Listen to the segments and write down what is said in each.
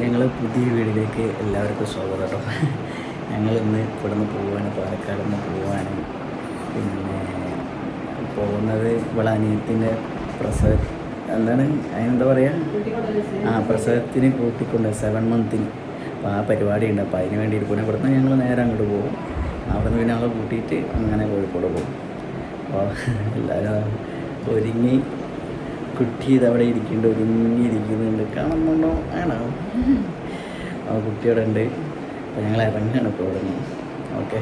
ഞങ്ങൾ പുതിയ വീടിലേക്ക് എല്ലാവർക്കും സ്വാഗതം. കേട്ടോ ഞങ്ങൾ ഇന്ന് ഇവിടെ നിന്ന് പോവാണ് പാലക്കാട് നിന്ന് പോവാണ്. പിന്നെ പോകുന്നത് ഇവിടെ അനിയത്തിന്റെ പ്രസവ എന്താണ്? അതിനെന്താ പറയുക ആ പ്രസവത്തിന് കൂട്ടിക്കൊണ്ട് സെവൻ മന്തിന് അപ്പോൾ ആ പരിപാടി ഉണ്ട് അപ്പോൾ അതിന് വേണ്ടിയിട്ട് പിന്നെ ഇവിടുന്ന് ഞങ്ങൾ നേരെ അങ്ങോട്ട് പോകും. അവിടെ നിന്ന് പിന്നെ കൂട്ടിയിട്ട് അങ്ങനെ കോഴിക്കോട് പോകും. അപ്പോൾ എല്ലാവരും ഒരുങ്ങി കുട്ടി ഇത് അവിടെ ഇരിക്കുന്നുണ്ട് ഒരുങ്ങി ഇരിക്കുന്നുണ്ട്. കാണുന്നുണ്ടോ? ആണോ? ആ കുട്ടിയോടെ ഉണ്ട്. അപ്പോൾ ഞങ്ങൾ ഇറങ്ങുകയാണ് ഇപ്പോൾ ഇവിടെ നിന്ന് ഓക്കെ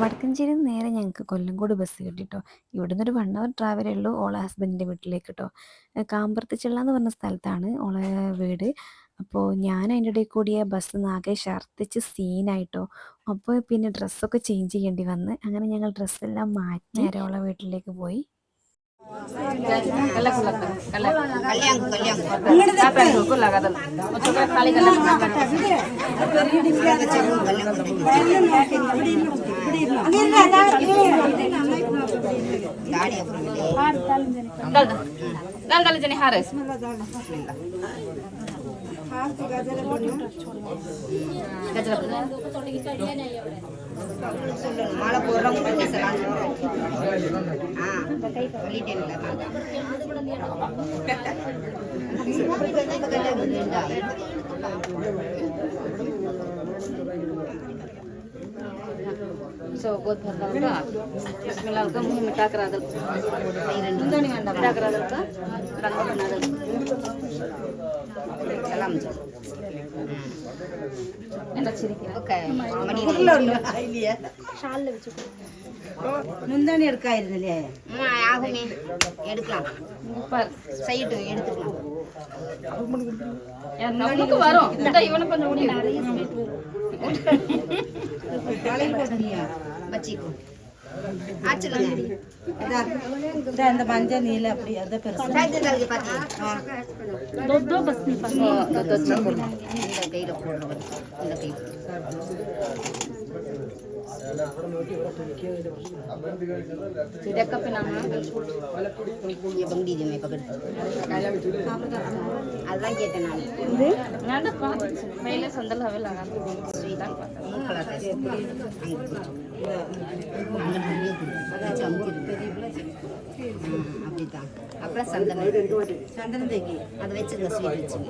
വടക്കഞ്ചേരി നേരെ ഞങ്ങൾക്ക് കൊല്ലംകോട് ബസ് കിട്ടിട്ടോ. ഇവിടുന്ന് ഒരു വൺ അവർ ട്രാവലേ ഉള്ളൂ ഓളെ ഹസ്ബൻഡിന്റെ വീട്ടിലേക്ക് കേട്ടോ കാമ്പർത്തിച്ചിള്ള എന്ന് പറഞ്ഞ സ്ഥലത്താണ് ഓളെ വീട്. അപ്പോൾ ഞാൻ അതിന്റെ ഇടയിൽ കൂടിയ ബസ് ആകെ ഛർദ്ദിച്ച് സീനായിട്ടോ അപ്പോൾ പിന്നെ ഡ്രസ്സൊക്കെ ചേഞ്ച് ചെയ്യേണ്ടി വന്ന്. അങ്ങനെ ഞങ്ങൾ ഡ്രസ്സെല്ലാം മാറ്റി നേരെ ഓളെ വീട്ടിലേക്ക് പോയി. ಹಾರಸ್ மாலை போடுறவங்க பத்தி ஆ சொல்லிட்டேன்ல So god bhar dal ka. Bismillah ka muh mita முந்தானி எடுக்கா இருந்தில்லையே ஆகுமே எடுக்கலாம் செய்யட்டும் எடுத்துக்கலாம் நமக்கு வரும் இவனை இந்த மஞ்சள் நீல அப்படி அதை பெருசு सिडक पे नाम ये बंदी जी அப்புறம் சந்தனம் சந்தனம் தேக்கி அதை வச்சுங்க ஸ்வீட் வச்சுங்க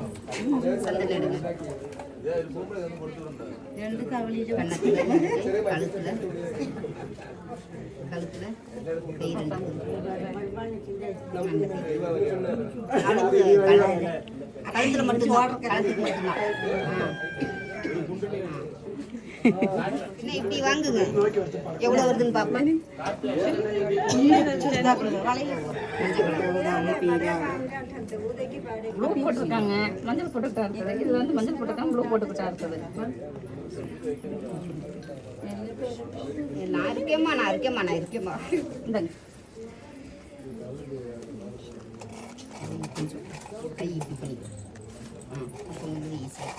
சந்தனம் எடுங்க രണ്ട് കവളിയിൽ കണ്ണത്തില് കഴുത്തില് കഴുത്തില് കയ്യിലുണ്ട് കഴുത്ത് കഴുത്തിൽ மட்டும் கழுத்துக்கு மட்டும்தான் இப்படி வாங்குங்க. எவ்வளவு வருதுன்னு பாப்பேன் ப்ளூ போட்டிருக்காங்க. மஞ்சள் போட்டுக்கிட்டாங்க இதுல வந்து மஞ்சள் போட்டிருக்காங்க ப்ளூ போட்டுக்கிட்டா இருக்குது. நான் இருக்கேம்மா நான் இருக்கேம்மா நான் இருக்கேம்மா. இந்தாங்க. கை இப்படி ஈஸியாக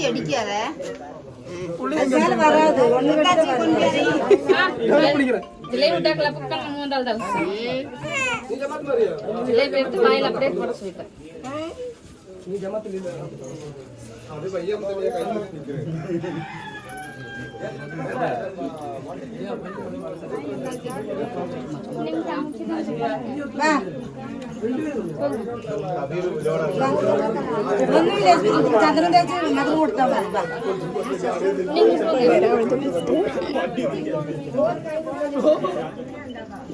அடிக்காத. வராது ஜிலேபி விட்டா கிளப்புக்கான மூன்றால் தான் ஜிலேபி எடுத்து வாயில் அப்படியே போட சொல்லிட்டேன் நீ ஜமாத்தில் இல்லை அப்படியே பையன் கை நிற்கிறேன்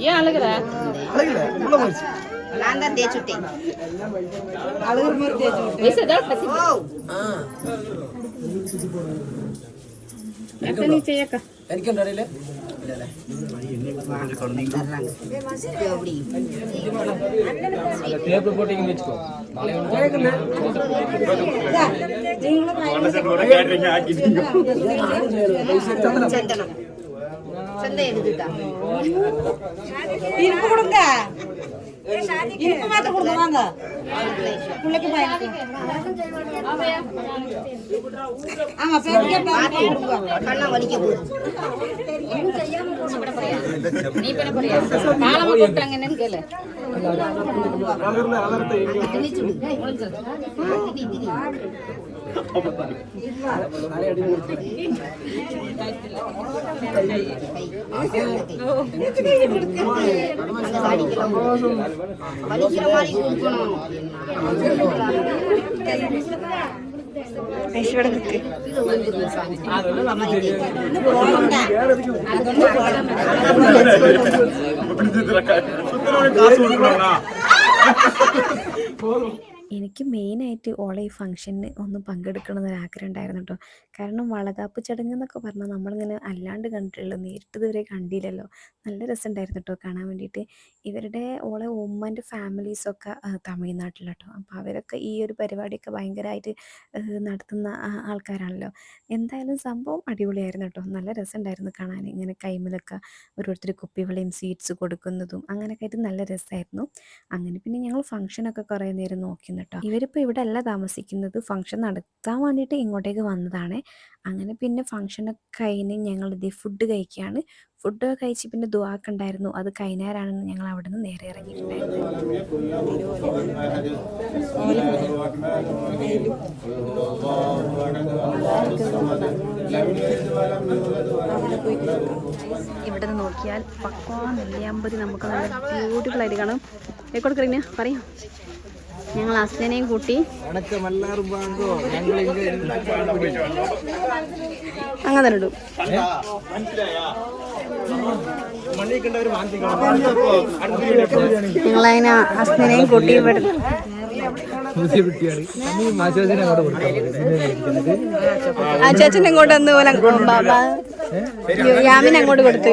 ஏன் அழகுல அழகுல உள்ள போச்சு நான் தான் தேய்ச்சி விட்டேன். அழுகுற மாதிரி தேய்ச்சி விட்டேன் வயசு ஏதாவது பசி ஓ எத்தனை நீ செய்யக்கா தர்றாங்க இது அப்படி நீங்களும் சந்தனம் சந்தை எடுத்துட்டா இனிப்பு கொடுங்க இனிப்பு மாத்திரம் கொடுங்க வாங்க. பிள்ளைக்கு ஆமா பேருக்கு கண்ணா வலிக்க போகுது நீ பண்ண போறியா? காலமா கூப்பிட்டாங்க என்னன்னு கேளு. ഐശ്വരക്ക് போதும் എനിക്ക് മെയിനായിട്ട് ഓളെ ഈ ഫംഗ്ഷന് ഒന്ന് പങ്കെടുക്കണം എന്നൊരു ആഗ്രഹം ഉണ്ടായിരുന്നു കേട്ടോ. കാരണം വളകാപ്പ് ചടങ്ങ് എന്നൊക്കെ പറഞ്ഞാൽ നമ്മളിങ്ങനെ അല്ലാണ്ട് കണ്ടിട്ടുള്ളൂ നേരിട്ട് ഇതുവരെ കണ്ടില്ലല്ലോ. നല്ല രസമുണ്ടായിരുന്നു കേട്ടോ കാണാൻ വേണ്ടിയിട്ട്. ഇവരുടെ ഓളെ ഉമ്മന്റെ ഫാമിലീസൊക്കെ തമിഴ്നാട്ടിലാണ് കേട്ടോ. അപ്പോൾ അവരൊക്കെ ഈ ഒരു പരിപാടിയൊക്കെ ഭയങ്കരമായിട്ട് നടത്തുന്ന ആൾക്കാരാണല്ലോ. എന്തായാലും സംഭവം അടിപൊളിയായിരുന്നു കേട്ടോ. നല്ല രസമുണ്ടായിരുന്നു കാണാൻ. ഇങ്ങനെ കൈമിലൊക്കെ ഓരോരുത്തർ കുപ്പിവളയും സ്വീറ്റ്സ് കൊടുക്കുന്നതും അങ്ങനെയൊക്കെ ആയിട്ട് നല്ല രസമായിരുന്നു. അങ്ങനെ പിന്നെ ഞങ്ങൾ ഫംഗ്ഷനൊക്കെ കുറേ നേരം നോക്കി കേട്ടോ. ഇവരിപ്പോൾ ഇവിടെ അല്ല താമസിക്കുന്നത്. ഫംഗ്ഷൻ നടത്താൻ വേണ്ടിയിട്ട് ഇങ്ങോട്ടേക്ക് വന്നതാണ്. അങ്ങനെ പിന്നെ ഫംഗ്ഷനൊക്കെ കഴിഞ്ഞ് ഞങ്ങൾ ഇത് ഫുഡ് കഴിക്കുകയാണ് ഫുഡ് കഴിച്ച് പിന്നെ ദുവാക്ക് ഉണ്ടായിരുന്നു. അത് കഴിഞ്ഞാരാണെന്ന് ഞങ്ങൾ അവിടെ നിന്ന് നേരെ ഇറങ്ങിയിട്ടുണ്ടായിരുന്നു ഇവിടെ നിന്ന് നോക്കിയാൽ പക്വാ നെല്ലിയാമ്പതി നമുക്ക് നല്ല ബ്യൂട്ടിഫുൾ ആയിട്ട് കാണും. കൊടുക്കറിഞ്ഞ പറയാം. ഞങ്ങൾ അസ്തനെയും കൂട്ടി. അങ്ങനെ ഇടും. ഞങ്ങളതിനെ അസ്തനെയും കൂട്ടി ഇവിടെ ആ ചേച്ചൻ അങ്ങോട്ട് വന്ന് പോലെ യാമിന് അങ്ങോട്ട് കൊടുത്ത്.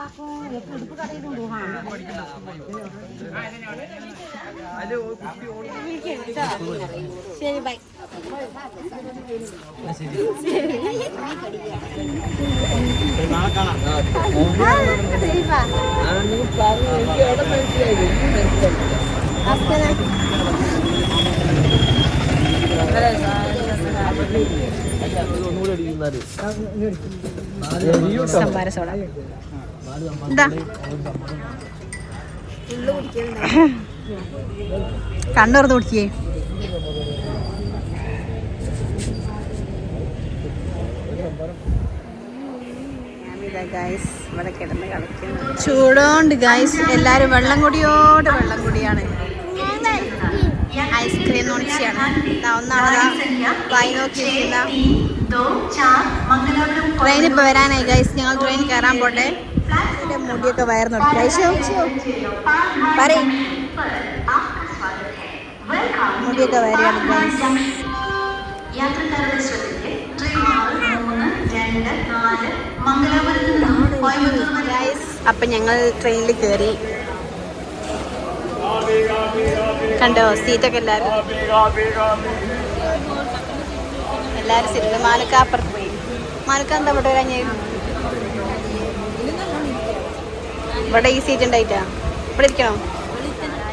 സംഭാര ബൈ എന്താ കണ്ണുറന്ന് കുടിക്കേ ഇവിടെ കിടന്ന് കുടിക്കേ ചൂടോണ്ട് ഗൈസ് എല്ലാരും വെള്ളം കുടിയോട് വെള്ളം കുടിയാണ്. ഐസ്ക്രീം നോണിച്ചാണ് ഒന്നാണ് വായി നോക്കിയിരിക്കുന്ന ട്രെയിൻ ഇപ്പൊ വരാനായി ഗൈസ് ഞങ്ങൾ ട്രെയിൻ കയറാൻ പോട്ടെ. മുടിയൊക്കെ വയർന്നു ഗൈസ് പറയും. മുടിയൊക്കെ വരികയാണ് ഗൈസ് അപ്പൊ ഞങ്ങൾ ട്രെയിനിൽ കയറി കണ്ടോ? സീറ്റൊക്കെ എല്ലാവരും എല്ലാവരും സിനിമ മാലക്കാപ്പുറത്ത് പോയി. മാനക്ക എന്താ ഇവിടെ കഴിഞ്ഞ ഇവിടെ ഈ സീറ്റ് ഉണ്ടായിട്ടാ? ഇവിടെ ഇരിക്കണോ?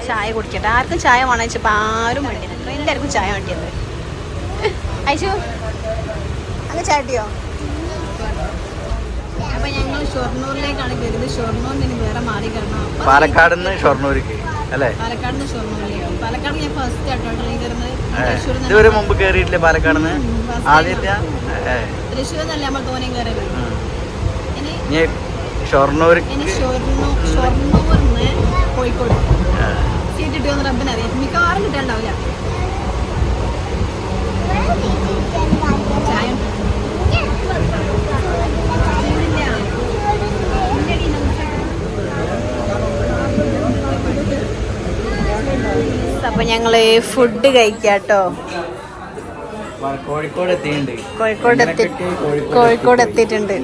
ചായ കുടിക്കട്ടെ. ആർക്കും ചായ വേണം വെച്ചപ്പോൾ ആരും വേണ്ടിയത് എല്ലാവർക്കും ചായ വേണ്ടിയത്. അയച്ചു. അങ്ങ് ചാട്ടിയോ അപ്പൊ ഞങ്ങൾ ഷൊർണൂരിലേക്കാണ് കയറിയത്. ഷൊർണൂരിൽ നിന്ന് വേറെ മാറി കാരണം പാലക്കാട് നിന്ന് ഷൊർണൂർക്ക് അല്ലേ? പാലക്കാട് നിന്ന് പാലക്കാട് ഞാൻ ഫസ്റ്റ് ആട്ടോ ട്രെയിൻ കയറുന്നത് ഇതുവരെ മുമ്പ് കയറിയിട്ടില്ലേ പാലക്കാട് നിന്ന് ആദ്യത്തെ? തൃശ്ശൂർ എന്നല്ല നമ്മൾ തോനെയും ഇനി ഷൊർണൂർ കോഴിക്കോട്. സീറ്റ് മിക്കവാറും കിട്ടാണ്ടാവില്ല. അപ്പൊ ഞങ്ങൾ ഫുഡ് കഴിക്കാട്ടോ. കോഴിക്കോട് എത്തിയിട്ടുണ്ട്. കോഴിക്കോട് എത്തി കോഴിക്കോട് എത്തിയിട്ടുണ്ട്.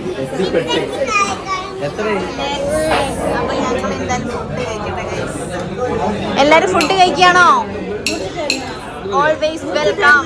എല്ലാരും ഫുഡ് കഴിക്കാണോ ഓൾവേസ് വെൽക്കം